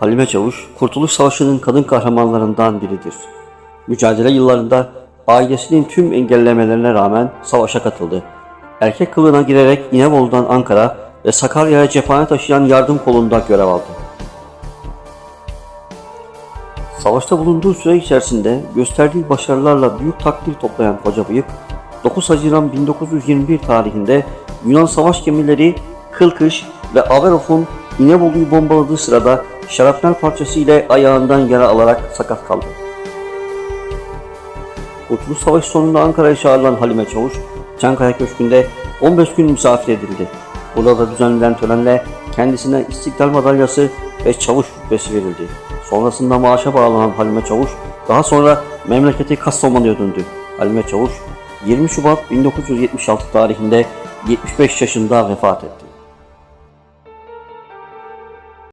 Halime Çavuş, Kurtuluş Savaşı'nın kadın kahramanlarından biridir. Mücadele yıllarında ailesinin tüm engellemelerine rağmen savaşa katıldı. Erkek kılığına girerek İnebolu'dan Ankara ve Sakarya'ya cephane taşıyan yardım kolunda görev aldı. Savaşta bulunduğu süre içerisinde gösterdiği başarılarla büyük takdir toplayan Hoca Bıyık, 9 Haziran 1921 tarihinde Yunan savaş gemileri Kılkış ve Averoff'un İnebolu'yu bombaladığı sırada şarapnel parçası ile ayağından yara alarak sakat kaldı. Kurtuluş Savaşı sonunda Ankara'ya çağrılan Halime Çavuş, Çankaya Köşkü'nde 15 gün misafir edildi. Burada düzenlenen törenle kendisine İstiklal Madalyası ve Çavuş rütbesi verildi. Sonrasında maaşa bağlanan Halime Çavuş, daha sonra memleketi Kastamonu'ya döndü. Halime Çavuş, 20 Şubat 1976 tarihinde 75 yaşında vefat etti.